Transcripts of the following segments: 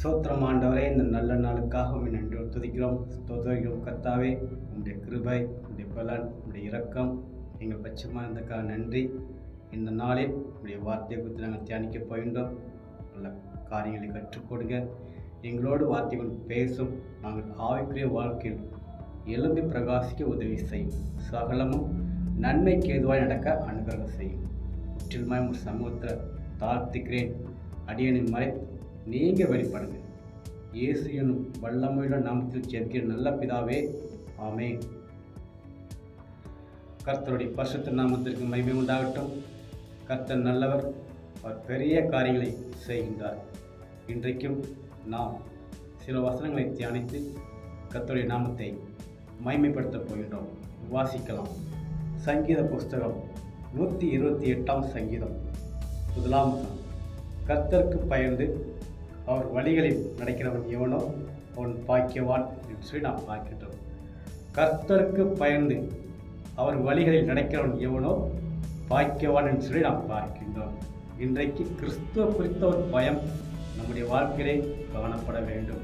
சோத்திரம் ஆண்டவரே இந்த நல்ல நாளுக்காக உண்மை நன்றி துதிக்கிறோம். ஸ்தோத்திரிக்கிறோம் கர்த்தாவே உங்களுடைய கிருபை உங்களுடைய பலன் உங்களுடைய இரக்கம் எங்கள் பட்சமாக இருந்ததுக்காக நன்றி. இந்த நாளில் உங்களுடைய வார்த்தையை குறித்து நாங்கள் தியானிக்க போகின்றோம். நல்ல காரியங்களை கற்றுக்கொடுங்க எங்களோடு வார்த்தைகள் பேசும் நாங்கள் ஆவிக்குரிய வாழ்க்கையில் எழும்பி பிரகாசிக்க உதவி செய்யும். சகலமும் நன்மைக்கு எதுவாக நடக்க அனுகிரகம் செய்யும். முற்றிலுமாய் உங்கள் சமூகத்தில் தாழ்த்துக்கிறேன். அடியனின் மறை நீங்கள் வெளிப்படுங்க இயேசு எனும் வல்லமையுள்ள நாமத்தில் சேர்க்கிற நல்ல பிதாவே ஆமே கர்த்தருடைய பசுத்த நாமத்திற்கு மகிமை உண்டாகட்டும். கர்த்தர் நல்லவர் அவர் பெரிய காரியங்களை செய்கின்றார். இன்றைக்கும் நாம் சில வசனங்களை தியானித்து கர்த்தருடைய நாமத்தை மகிமைப்படுத்தப் போகின்றோம். வாசிக்கலாம். சங்கீத புஸ்தகம் நூற்றி இருபத்தி எட்டாம் சங்கீதம். முதலாம் கர்த்தருக்கு பயந்து அவர் வழிகளில் நடக்கிறவன் எவனோ அவன் பாக்கியவான் என்று சொல்லி நாம் பார்க்கின்றோம். கர்த்தருக்கு பயந்து அவர் வழிகளில் நடக்கிறவன் எவனோ பாக்கியவான் என்று சொல்லி நாம் பார்க்கின்றோம். இன்றைக்கு கிறிஸ்துவ குறித்த ஒரு பயம் நம்முடைய வாழ்க்கையிலே காணப்பட வேண்டும்.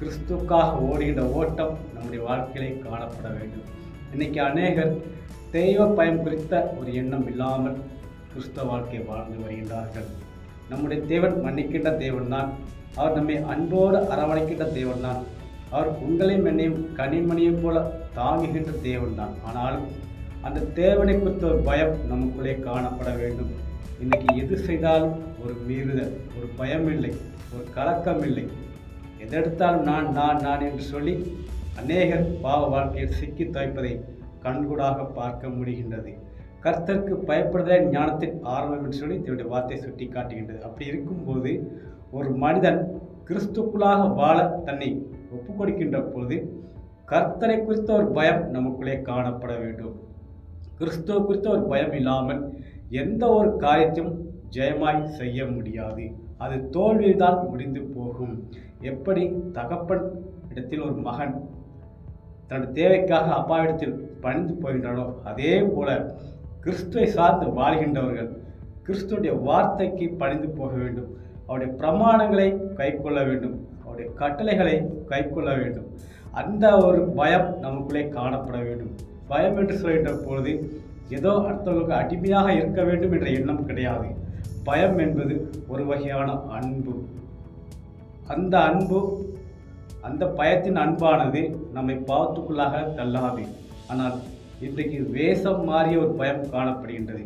கிறிஸ்துக்காக ஓடுகின்ற ஓட்டம் நம்முடைய வாழ்க்கையிலே காணப்பட வேண்டும். இன்னைக்கு அநேகர் தெய்வ பயம் குறித்த ஒரு எண்ணம் இல்லாமல் கிறிஸ்தவ வாழ்க்கை வாழ்ந்து வருகின்றார்கள். நம்முடைய தேவன் மன்னிக்கின்ற தேவன் தான் அவர் நம்மை அன்போடு அரவணைக்கின்ற தேவன் தான் அவர் உங்களையும் என்னையும் கனிமணியைப் போல தாங்குகின்ற தேவன் தான் ஆனாலும் அந்த தேவனை குறித்த ஒரு பயம் நமக்குள்ளே காணப்பட வேண்டும். இன்னைக்கு எது செய்தாலும் ஒரு மீறுதல் ஒரு பயம் இல்லை ஒரு கலக்கம் இல்லை. எதெடுத்தாலும் நான் நான் நான் என்று சொல்லி அநேகர் பாவ வாழ்க்கையில் சிக்கி துவைப்பதை கண்கூடாக பார்க்க முடிகின்றது. கர்த்தருக்கு பயப்படுதலே ஞானத்தின் ஆரம்பம் என்று சொல்லி தன்னுடைய வார்த்தை சுட்டி காட்டுகின்றது அப்படி இருக்கும்போது ஒரு மனிதன் கிறிஸ்துக்குள்ளாக வாழ தன்னை ஒப்புக்கொடுக்கின்ற பொழுது கர்த்தரை குறித்த ஒரு பயம் நமக்குள்ளே காணப்பட வேண்டும். கிறிஸ்துவ குறித்த ஒரு பயம் இல்லாமல் எந்த ஒரு காரியத்தையும் ஜெயமாய் செய்ய முடியாது. அது தோல்வியில்தான் முடிந்து போகும். எப்படி? தகப்பன் இடத்தில் ஒரு மகன் தனது தேவைக்காக அப்பாவிடத்தில் பணிந்து போகின்றனோ அதே போல கிறிஸ்துவை சார்ந்து வாழ்கின்றவர்கள் கிறிஸ்துடைய வார்த்தைக்கு பணிந்து போக வேண்டும். அவருடைய பிரமாணங்களை கைக்கொள்ள வேண்டும். அவருடைய கட்டளைகளை கைக்கொள்ள வேண்டும். அந்த ஒரு பயம் நமக்குள்ளே காணப்பட வேண்டும். பயம் என்று சொல்கின்ற பொழுது ஏதோ அடுத்தவர்களுக்கு அடிமையாக இருக்க வேண்டும் என்ற எண்ணம் கிடையாது. பயம் என்பது ஒரு வகையான அன்பு. அந்த அன்பு அந்த பயத்தின் அன்பானது நம்மை பாவத்துக்குள்ளாக தள்ளாது. ஆனால் இன்றைக்கு வேஷம் மாறிய ஒரு பயம் காணப்படுகின்றது.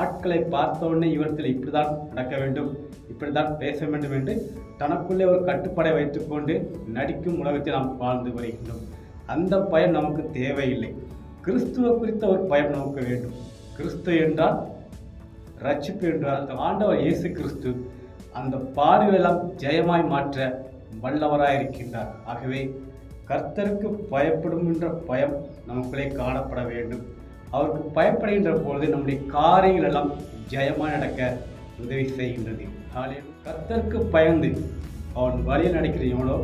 ஆட்களை பார்த்தவுடனே இவர்கள் இப்படிதான் நடக்க வேண்டும் இப்படிதான் பேச வேண்டும் என்று தனக்குள்ளே ஒரு கட்டுப்பாடை வைத்துக்கொண்டு நடிக்கும் உலகத்தில் நாம் வாழ்ந்து வருகின்றோம். அந்த பயம் நமக்கு தேவையில்லை. கிறிஸ்துவ குறித்த ஒரு பயம் நமக்கு வேண்டும். கிறிஸ்து என்றால் ரட்சிப்பு என்றால் அந்த ஆண்டவர் இயேசு கிறிஸ்து அந்த பார்வையெல்லாம் ஜெயமாய் மாற்ற வல்லவராயிருக்கின்றார். ஆகவே கர்த்தருக்கு பயப்படும் என்ற பயம் நமக்குள்ளே காணப்பட வேண்டும். அவருக்கு பயப்படுகின்ற பொழுது நம்முடைய காரியங்கள் எல்லாம் ஜெயமாக நடக்க உதவி செய்கின்றது. காலையில் கர்த்தருக்கு பயந்து அவன் வழியில் நடக்கிற எவனோ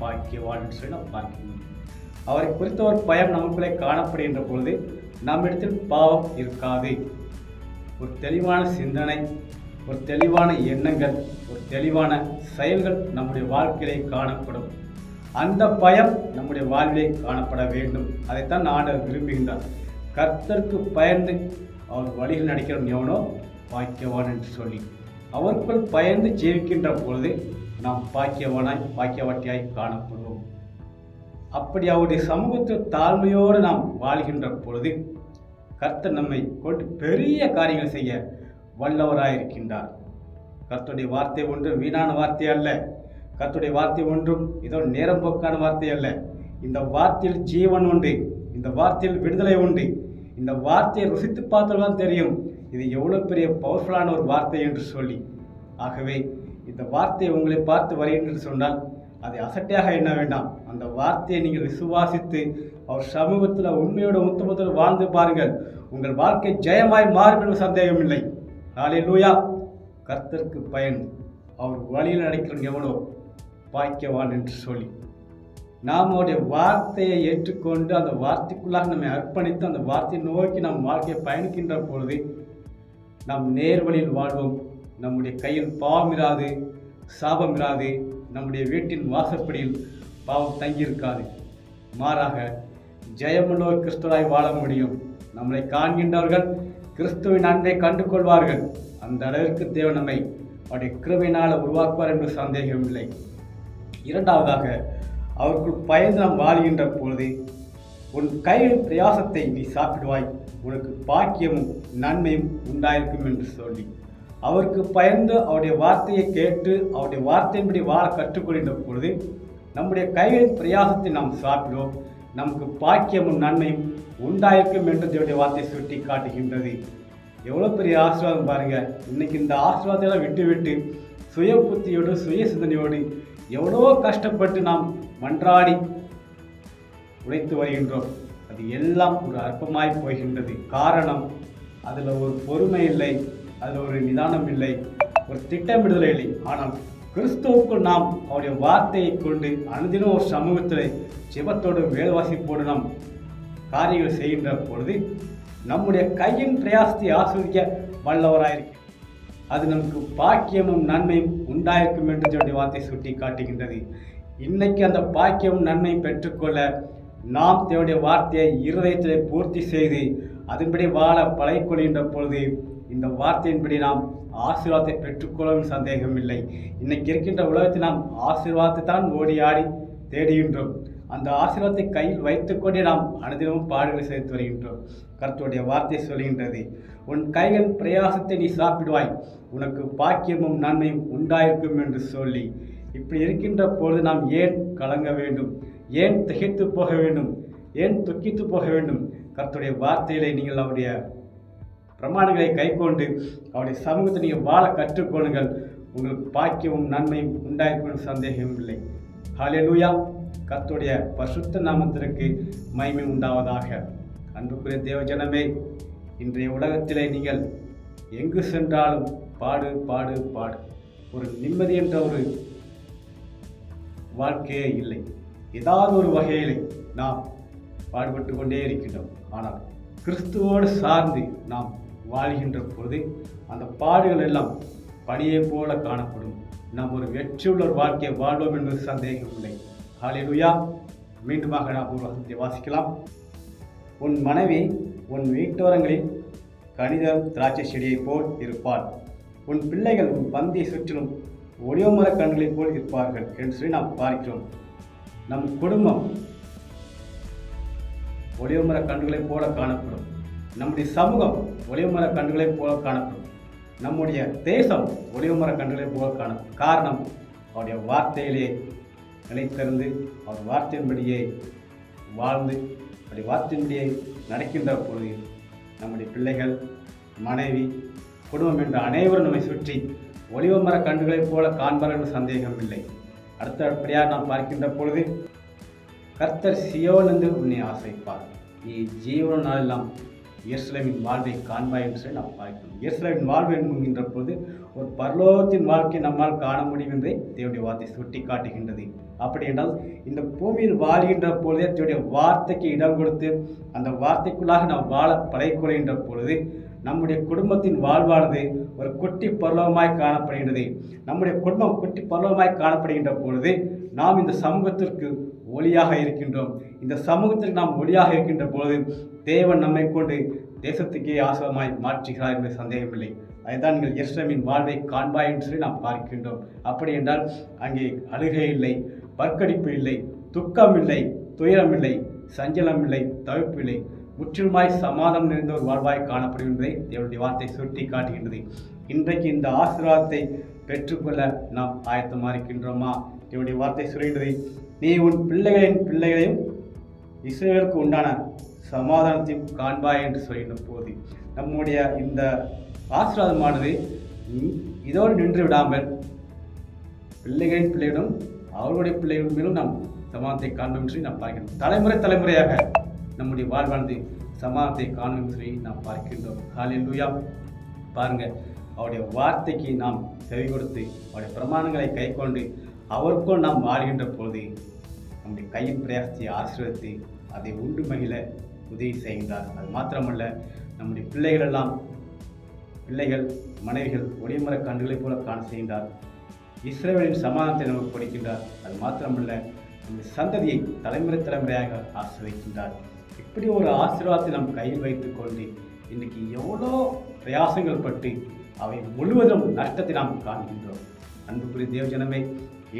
பாக்கியவான்னு சொல்லி நாம் பார்க்கணும் அவரை குறித்த ஒரு பயம் நமக்குள்ளே காணப்படுகின்ற பொழுது நம்மிடத்தில் பாவம் இருக்காது. ஒரு தெளிவான சிந்தனை ஒரு தெளிவான எண்ணங்கள் ஒரு தெளிவான செயல்கள் நம்முடைய வாழ்க்கையிலே காணப்படும். அந்த பயம் நம்முடைய வாழ்விலே காணப்பட வேண்டும். அதைத்தான் ஆண்டவர் விரும்புகின்றார். கர்த்தருக்கு பயந்து அவர் வழியில் நடிக்கிறவன் எவனோ பாக்கியவான் என்று சொல்லி அவருக்குள் பயந்து ஜீவிக்கின்ற பொழுது நாம் பாக்கியவானாய் பாக்கியவாட்டியாய் காணப்படுவோம். அப்படி அவருடைய சமூகத்தில் தாழ்மையோடு நாம் வாழ்கின்ற பொழுது கர்த்தர் நம்மை கொண்டு பெரிய காரியங்கள் செய்ய வல்லவராயிருக்கின்றார். கர்த்தருடைய வார்த்தை ஒன்று வீணான வார்த்தை அல்ல. கத்துடைய வார்த்தை ஒன்றும் ஏதோ நேரம் போக்கான வார்த்தை அல்ல. இந்த வார்த்தையில் ஜீவன் உண்டு இந்த வார்த்தையில் விடுதலை உண்டு. இந்த வார்த்தையை ருசித்து பார்த்தால்தான் தெரியும் இது எவ்வளோ பெரிய பவர்ஃபுல்லான ஒரு வார்த்தை என்று சொல்லி. ஆகவே இந்த வார்த்தையை உங்களை பார்த்து வருகின்றது சொன்னால் அதை அசட்டையாக எண்ண வேண்டாம். அந்த வார்த்தையை நீங்கள் விசுவாசித்து அவர் சமூகத்தில் உண்மையோட முத்தமத்தில் வாழ்ந்து பாருங்கள். உங்கள் வாழ்க்கை ஜெயமாய் மாறும் என்று சந்தேகம் இல்லை. நாளை லூயா கர்த்தருக்கு பயன். அவர் வழியில் நடக்கிறவன் எவ்வளோ பாய்க்கவான் என்று சொல்லி. நாம் அவருடைய வார்த்தையை ஏற்றுக்கொண்டு அந்த வார்த்தைக்குள்ளாக நம்மை அர்ப்பணித்து அந்த வார்த்தையை நோக்கி நம் வாழ்க்கையை பயணிக்கின்ற பொழுது நாம் நேர்வழியில் வாழ்வோம். நம்முடைய கையில் பாவம் இராது சாபம் இராது நம்முடைய வீட்டின் வாசப்படியில் பாவம் தங்கியிருக்காது. மாறாக ஜெயமுள்ளோர் கிறிஸ்துவாய் வாழ முடியும். நம்மளை காண்கின்றவர்கள் கிறிஸ்துவின் அன்பை கண்டு கொள்வார்கள் அந்த அளவிற்கு தேவன் நம்மை அவருடைய கிருவினால் உருவாக்குவார் என்று சந்தேகமில்லை. இரண்டாவதாக அவருக்குள் பயந்து நாம் வாழ்கின்ற பொழுது உன் கையின் பிரயாசத்தை நீ சாப்பிடுவாய் உனக்கு பாக்கியமும் நன்மையும் உண்டாயிருக்கும் என்று சொல்லி. அவருக்கு பயந்து அவருடைய வார்த்தையை கேட்டு அவருடைய வார்த்தையின்படி வாழ கற்றுக்கொள்கின்ற பொழுது நம்முடைய கைகளின் பிரயாசத்தை நாம் சாப்பிடுவோம் நமக்கு பாக்கியமும் நன்மையும் உண்டாயிருக்கும் என்று தேவடைய வார்த்தை சுட்டி காட்டுகின்றது எவ்வளோ பெரிய ஆசீர்வாதம் பாருங்க. இன்றைக்கி இந்த ஆசீர்வாதத்தை விட்டு விட்டு சுய புத்தியோடு சுய சிந்தனையோடு எவ்வளோ கஷ்டப்பட்டு நாம் மன்றாடி உழைத்து வருகின்றோம். அது எல்லாம் ஒரு அற்பமாய் போகின்றது. காரணம் அதில் ஒரு பொறுமை இல்லை அதில் ஒரு நிதானம் இல்லை ஒரு திட்டமிடுதல் இல்லை. ஆனால் கிறிஸ்துவுக்குள் நாம் அவருடைய வார்த்தையை கொண்டு அனுதினம் ஒரு சமூகத்தில் ஜெபத்தோடு வேலைவாசிப்போடு நாம் காரியங்கள் செய்கின்ற பொழுது நம்முடைய கையின் பிரயாசத்தை ஆஸ்வதிக்க வல்லவராயிருக்கு அது நமக்கு பாக்கியமும் நன்மையும் உண்டாயிருக்கும் என்று சொல்லி வார்த்தை சுட்டி காட்டுகின்றது இன்னைக்கு அந்த பாக்கியமும் நன்மையும் பெற்றுக்கொள்ள நாம் தேவனுடைய வார்த்தையை இருதயத்திலே பூர்த்தி செய்து அதன்படி வாழ பழகிக்கொள்கின்ற பொழுது இந்த வார்த்தையின்படி நாம் ஆசீர்வாதத்தை பெற்றுக்கொள்ளவும் சந்தேகம் இல்லை இன்னைக்கு இருக்கின்ற உலகத்தில் நாம் ஆசீர்வாதத்தை தான் ஓடி ஆடி தேடுகின்றோம். அந்த ஆசீர்வாதத்தை கையில் வைத்துக்கொண்டே நாம் அனுதினமும் பாடுகளை சேர்த்து வருகின்றோம். கருத்துடைய வார்த்தை சொல்கின்றது உன் கைகள் பிரயாசத்தை நீ சாப்பிடுவாய் உனக்கு பாக்கியமும் நன்மையும் உண்டாயிருக்கும் என்று சொல்லி. இப்படி இருக்கின்ற பொழுது நாம் ஏன் கலங்க வேண்டும்? ஏன் திகைத்து போக வேண்டும்? ஏன் துக்கித்து போக வேண்டும்? கருத்துடைய வார்த்தைகளை நீங்கள் அவருடைய பிரமாணங்களை கைக்கொண்டு அவருடைய சமூகத்தை நீங்கள் வாழ கற்றுக்கொள்ளுங்கள். உங்களுக்கு பாக்கியமும் நன்மையும் உண்டாயிருக்கும் சந்தேகம் இல்லை ஹாலே லூயா கத்துடைய பசுத்த நாமத்திற்கு மகிமை உண்டாவதாக. அன்புக்குரிய தேவஜனமே இன்றைய உலகத்திலே நீங்கள் எங்கு சென்றாலும் பாடு பாடு பாடு. ஒரு நிம்மதி என்ற ஒரு வாழ்க்கையே இல்லை. ஏதாவது ஒரு வகையிலே நாம் பாடுபட்டு கொண்டே இருக்கின்றோம். ஆனால் கிறிஸ்துவோடு சார்ந்து நாம் வாழ்கின்ற பொழுது அந்த பாடுகள் எல்லாம் பணியை போல காணப்படும். நாம் ஒரு வெற்றியுள்ள ஒரு வாழ்க்கையை வாழ்வோம் என்பது சந்தேகம் இல்லை மீண்டுமாக நாம் ஒரு வசனத்தை வாசிக்கலாம். உன் மனைவி உன் வீட்டோரங்களில் கணிதம் திராட்சை செடியைப் போல் இருப்பாள். உன் பிள்ளைகள் உன் பந்தியை சுற்றிலும் ஒளிவமர கண்களைப் போல் இருப்பார்கள் என்று சொல்லி நாம் பார்க்கிறோம். நம் குடும்பம் ஒளிவமர கண்களைப் போல காணப்படும். நம்முடைய சமூகம் ஒளிவமர கண்களைப் போல காணப்படும். நம்முடைய தேசம் ஒளிவமர கண்களைப் போல காணப்படும். காரணம் அவருடைய வார்த்தையிலே நிலைத்திருந்து அவர் வார்த்தையின்படியே வாழ்ந்து அப்படி வார்த்தையின்படியே நடக்கின்ற பொழுது நம்முடைய பிள்ளைகள் மனைவி குடும்பம் என்ற அனைவரும் நம்மை சுற்றி ஒளிவமர கண்டுகளைப் போல காண்பார்கள் என்று சந்தேகம் இல்லை அடுத்தபடியாக நாம் பார்க்கின்ற பொழுது கர்த்தர் சியோனந்து உன்னை ஆசைப்பார் நீ ஜீவன நாளெல்லாம் இயேசுலவின் வாழ்வை காண்பாய் என்று நாம் பார்க்கிறோம். இயேசுலமின் வாழ்வு என்கின்ற பொழுது ஒரு பரலோகத்தின் வாழ்க்கை நம்மால் காண முடியும் என்றே தேவனுடைய வார்த்தை சுட்டி காட்டுகின்றது அப்படி என்றால் இந்த பூமியில் வாழ்கின்ற பொழுதே தேவனுடைய வார்த்தைக்கு இடம் கொடுத்து அந்த வார்த்தைக்குள்ளாக நாம் வாழ பழகிக்கொள்கின்ற பொழுது நம்முடைய குடும்பத்தின் வாழ்வானது ஒரு குட்டி பருவமாய் காணப்படுகின்றது. நம்முடைய குடும்பம் குட்டி பருவமாய் காணப்படுகின்ற பொழுது நாம் இந்த சமூகத்திற்கு ஒளியாக இருக்கின்றோம். இந்த சமூகத்திற்கு நாம் ஒளியாக இருக்கின்ற பொழுது தேவன் நம்மை கொண்டு தேசத்துக்கே ஆசிரமாய் மாற்றுகிறார் என்பது சந்தேகமில்லை. அதுதான் நீங்கள் எஸ்ரமின் வாழ்வை காண்பாய் என்று சொல்லி நாம் பார்க்கின்றோம். அப்படி என்றால் அங்கே அழுகை இல்லை பற்கடிப்பு இல்லை துக்கம் இல்லை துயரம் இல்லை சஞ்சலம் இல்லை தவிப்பு இல்லை. முற்றிலுமாய் சமாதானம் நிறைந்த ஒரு வாழ்வாய் காணப்படுகின்றதை தேவனுடைய வார்த்தை சுட்டி காட்டுகின்றது இன்றைக்கு இந்த ஆசீர்வாதத்தை பெற்றுக்கொள்ள நாம் ஆயத்தமாக இருக்கின்றோமா? என்னுடைய வார்த்தை சொல்கின்றது நீ உன் பிள்ளைகளின் பிள்ளைகளையும் இஸ்ரேலுக்கு உண்டான சமாதானத்தையும் காண்பாய் என்று சொல்கின்ற போது நம்முடைய இந்த ஆசீர்வாதமானது இதோடு நின்று விடாமல் பிள்ளைகளின் பிள்ளைகளும் அவர்களுடைய பிள்ளைகள் மேலும் நாம் சமாதத்தை காண்போம் என்று நாம் பார்க்கிறோம் தலைமுறை தலைமுறையாக நம்முடைய வாழ்வானது சமாதத்தை காணும் என்று நாம் பார்க்கின்றோம். ஹalleluya. பாருங்கள் அவருடைய வார்த்தைக்கு நாம் செவி கொடுத்து அவருடைய பிரமாணங்களை கைக்கொண்டு அவருக்கும் நாம் வாழ்கின்ற பொழுது நம்முடைய கையின் பிரயாசத்தை ஆசீர்வதித்து அதை உண்டு மகிழ உதவி செய்கின்றார். அது மாத்திரமல்ல நம்முடைய பிள்ளைகளெல்லாம் பிள்ளைகள் மனைவிகள் ஒளிமர கண்டுகளைப் போல காண செய்கின்றார். இஸ்ரேலின் சமாதானத்தை நமக்கு கொடுக்கின்றார். அது மாத்திரமல்ல நம்முடைய சந்ததியை தலைமுறை தலைமுறையாக ஆசிர்வதிக்கின்றார். இப்படி ஒரு ஆசீர்வாதத்தை நம் கையில் வைத்துக் கொண்டு எவ்வளோ பிரயாசங்கள் பட்டு அவை முழுவதும் நஷ்டத்தை நாம் காண்கின்றோம். அன்புக்குரிய தேவஜனமே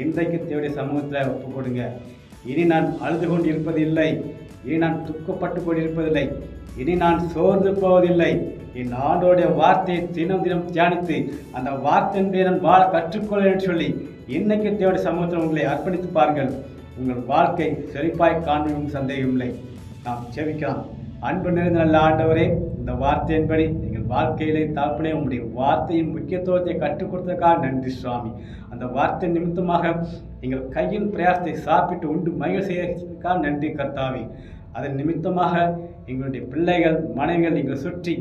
இன்றைக்கு தேவடைய சமூகத்தில் ஒப்பு கொடுங்க இனி நான் அழுது கொண்டு இருப்பதில்லை இனி நான் துக்கப்பட்டு கொண்டிருப்பதில்லை. இனி நான் சோர்ந்து போவதில்லை. என் ஆண்டோடைய வார்த்தையை தினம் தினம் தியானித்து அந்த வார்த்தையின்படி நான் வாழ கற்றுக்கொள்ள என்று சொல்லி இன்னைக்கு தேவடைய சமூகத்தில் உங்களை அர்ப்பணித்து பாருங்கள். உங்கள் வாழ்க்கை செழிப்பாய் காண்பதும் சந்தேகம் இல்லை நாம் செவிக்கலாம் அன்பு நிறைந்த நல்ல ஆண்டவரே இந்த வார்த்தையின்படி வாழ்க்கையிலே தாழ்ப்பனே உங்களுடைய வார்த்தையின் முக்கியத்துவத்தை கற்றுக் கொடுத்ததுக்காக நன்றி சுவாமி. அந்த வார்த்தை நிமித்தமாக எங்கள் கையின் பிரயாசத்தை சாப்பிட்டு உண்டு மகிழ் செய்ததுக்காக நன்றி கர்த்தாவே. அதன் நிமித்தமாக எங்களுடைய பிள்ளைகள் மனைவிகள் நீங்கள் சுற்றி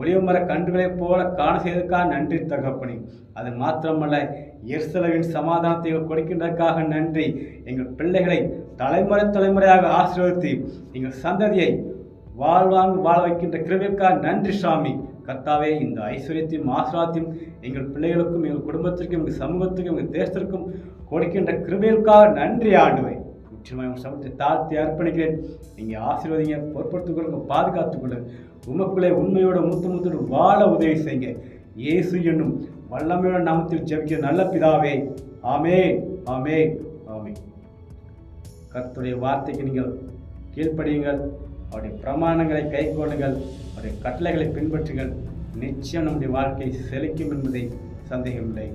ஒளிவமர கன்றுகளைப் போல காண செய்ததற்காக நன்றி தகப்பனே. அது மாத்திரமல்ல எர்சலவின் சமாதானத்தை கொடுக்கின்றதற்காக நன்றி. எங்கள் பிள்ளைகளை தலைமுறை தலைமுறையாக ஆசீர்வதித்து எங்கள் சந்ததியை வாழ்வாங்கு வாழ வைக்கின்ற கிருபிற்காக நன்றி சுவாமி. கர்த்தாவே இந்த ஐஸ்வர்யத்தையும் ஆசிராத்தையும் எங்கள் பிள்ளைகளுக்கும் எங்கள் குடும்பத்திற்கும் எங்கள் சமூகத்துக்கும் எங்கள் தேசத்திற்கும் கொடுக்கின்ற கிருபைகளுக்காக நன்றி ஆண்டுவை நிச்சயமாக உங்கள் சமூகத்தை தாழ்த்தி அர்ப்பணிக்கிறேன். நீங்கள் ஆசீர்வதிங்க பொறுப்படுத்திக் கொள்ளுங்க பாதுகாத்துக் கொள்ளுங்க. உமக்குள்ளே உண்மையோட முத்து முத்தோடு வாழ உதவி செய்யுங்க. இயேசு என்னும் வல்லமையோட நாமத்தில் ஜெபிக்க நல்ல பிதாவே. ஆமே ஆமே ஆமே கர்த்துடைய வார்த்தைக்கு நீங்கள் கீழ்ப்படியுங்கள். அவருடைய பிரமாணங்களை கைக்கொள்ளுங்கள் அவருடைய கட்டளைகளை பின்பற்றுங்கள். நிச்சயம் நம்முடைய வாழ்க்கை செழிக்கும் என்பதை சந்தேகமில்லை.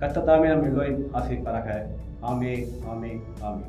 கர்த்தத்தாமே நம் எல்லோரையும் ஆசைப்பாராக ஆமே ஆமே ஆமே